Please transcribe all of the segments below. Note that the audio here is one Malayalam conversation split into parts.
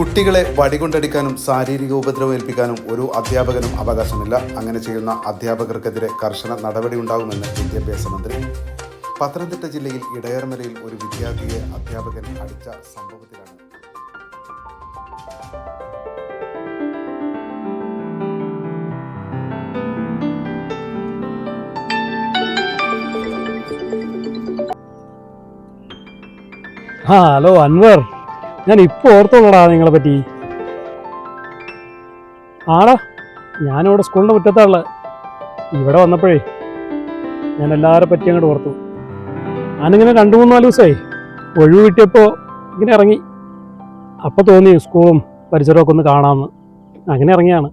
കുട്ടികളെ വടികൊണ്ടടിക്കാനും ശാരീരിക ഉപദ്രവം ഏൽപ്പിക്കാനും ഒരു അധ്യാപകനും അവകാശമില്ല. അങ്ങനെ ചെയ്യുന്ന അധ്യാപകർക്കെതിരെ കർശന നടപടി ഉണ്ടാകുമെന്ന് വിദ്യാഭ്യാസ മന്ത്രി. പത്തനംതിട്ട ജില്ലയിൽ ഇടയർമലയിൽ ഒരു വിദ്യാർത്ഥിയെ അധ്യാപകൻ അടിച്ച സംഭവത്തിലാണ് ഹലോ അൻവർ. ഞാൻ ഇപ്പോൾ ഓർത്തോളടാ നിങ്ങളെ പറ്റി. ആടാ ഞാനിവിടെ സ്കൂളിന്റെ മുറ്റത്താണുള്ളത് ഇവിടെ വന്നപ്പോഴേ ഞാൻ എല്ലാവരെ പറ്റി അങ്ങോട്ട് ഓർത്തു. ഞാനിങ്ങനെ രണ്ട് മൂന്ന് നാല് ദിവസമായി ഒഴിവ് കിട്ടിയപ്പോൾ ഇങ്ങനെ ഇറങ്ങി. അപ്പോൾ തോന്നി സ്കൂളും പരിസരമൊക്കെ ഒന്ന് കാണാമെന്ന് അങ്ങനെ ഇറങ്ങിയാണ്.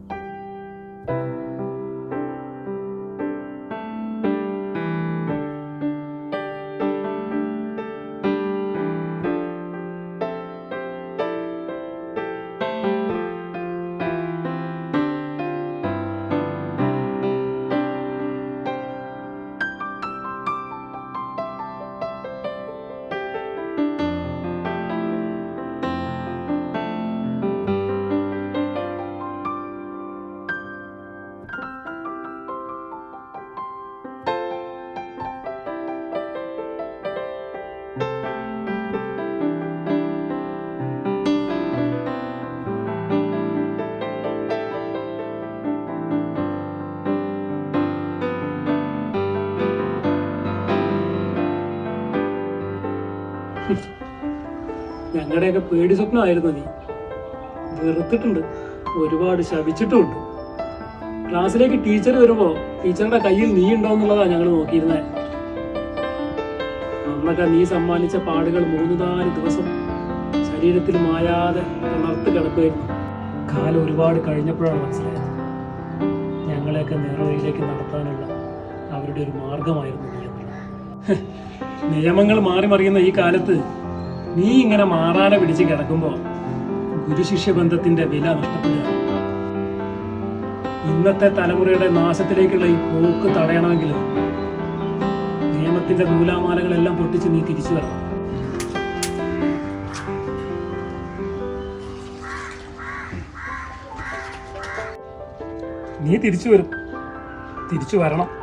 ഞങ്ങളുടെയൊക്കെ പേടി സ്വപ്നമായിരുന്നു നീ. വെറുത്തിട്ടുണ്ട്. ഒരുപാട് ശപിച്ചിട്ടുമുണ്ട് ക്ലാസ്സിലേക്ക് ടീച്ചർ വരുമ്പോ ടീച്ചറുടെ കയ്യിൽ നീ ഉണ്ടോ എന്നുള്ളതാണ് ഞങ്ങൾ നോക്കിയിരുന്നത് നമ്മളൊക്കെ നീ സമ്മാനിച്ച പാടുകൾ മൂന്ന് നാല് ദിവസം ശരീരത്തിൽ മായാതെ തളർത്ത് കിടക്കുമായിരുന്നു കാലം ഒരുപാട് കഴിഞ്ഞപ്പോഴാണ് മനസ്സിലായത്. ഞങ്ങളെയൊക്കെ നേർവഴിയിലേക്ക് നടത്താനുള്ള അവരുടെ ഒരു മാർഗമായിരുന്നു നീ എന്നുള്ളത്. നിയമങ്ങൾ മാറി മറിയുന്ന ഈ കാലത്ത് നീ ഇങ്ങനെ മാറാനെ പിടിച്ച് കിടക്കുമ്പോൾ ഗുരുശിഷ്യ ബന്ധത്തിന്റെ വില നഷ്ടപ്പെടുക. ഇന്നത്തെ തലമുറയുടെ നാശത്തിലേക്കുള്ള ഈ പോക്ക് തടയണമെങ്കിൽ നിയമത്തിന്റെ നൂലാമാലകളെല്ലാം പൊട്ടിച്ച് നീ തിരിച്ചു വരണം. നീ തിരിച്ചു വരും. തിരിച്ചു വരണം.